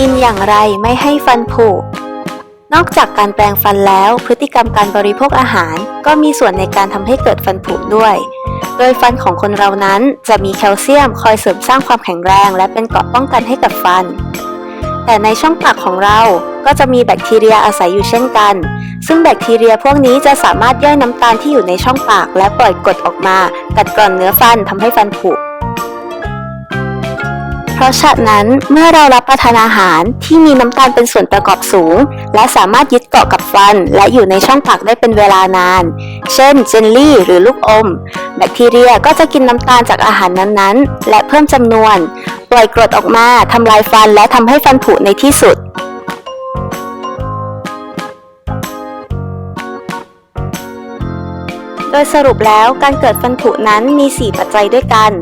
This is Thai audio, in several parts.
กินอย่างไรไม่ให้ฟันผุ นอกจากการแปรงฟันแล้ว พฤติกรรมการบริโภคอาหาร ก็มีส่วนในการทำให้เกิดฟันผุด้วย โดยฟันของคนเรานั้นจะมีแคลเซียม คอยเสริมสร้างความแข็งแรง และเป็นเกราะป้องกันให้กับฟัน แต่ในช่องปากของเราก็จะมีแบคทีเรียอาศัยอยู่เช่นกัน ซึ่งแบคทีเรียพวกนี้จะสามารถย่อยน้ำตาลที่อยู่ในช่องปาก และปล่อยกรดออกมา กัดกร่อนเนื้อฟันทำให้ฟันผุ ราะฉะนั้นเมื่อเรารับประทานอาหารที่มีน้ำตาลเป็นส่วนประกอบสูง และสามารถยึดเกาะกับฟัน และอยู่ในช่องปากได้เป็นเวลานาน เช่นเจลลี่ หรือลูกอม แบคทีเรียก็จะกินน้ำตาลจากอาหารนั้นๆ และเพิ่มจำนวน ปล่อยกรดออกมาทำลายฟันและทำให้ฟันผุในที่สุดโดยสรุปแล้วการเกิดฟันผุนั้นมี 4 ปัจจัยด้วยกัน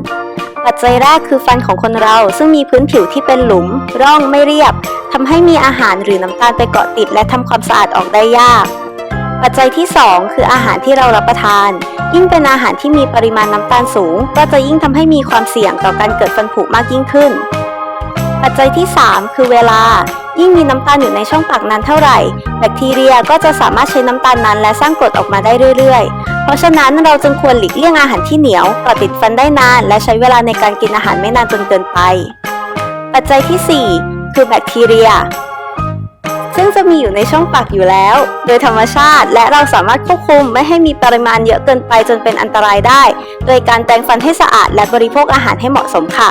ปัจจัยแรกคือฟันของคนเราซึ่งมีพื้นผิวที่เป็นหลุม ร่องไม่เรียบทำให้มีอาหารหรือน้ำตาลไปเกาะติด และทำความสะอาดออกได้ยาก ปัจจัยที่ 2 คืออาหารที่เรารับประทาน ยิ่งเป็นอาหารที่มีปริมาณน้ำตาลสูง ก็จะยิ่งทำให้มีความเสี่ยงต่อการเกิดฟันผุมากยิ่งขึ้น ปัจจัยที่ 3 คือเวลา ยิ่งมีน้ำตาลอยู่ในช่องปากนานเท่าไหร่ แบคทีเรียก็จะสามารถใช้น้ำตาลนั้น และสร้างกรดออกมาได้เรื่อยๆ เพราะฉะนั้นเราจึงควรหลีกเลี่ยงอาหารที่เหนียวเกาะติดฟันได้นาน และใช้เวลาในการกินอาหารไม่นานจนเกินไป ปัจจัยทีสี่ 4 คือแบคทีเรีย ซึ่งจะมีอยู่ในช่องปากอยู่แล้ว โดยธรรมชาติและเราสามารถควบคุมไม่ให้มีปริมาณเยอะเกินไปจนเป็นอันตรายได้ โดยการแปรงฟันให้สะอาดและบริโภคอาหารให้เหมาะสมค่ะ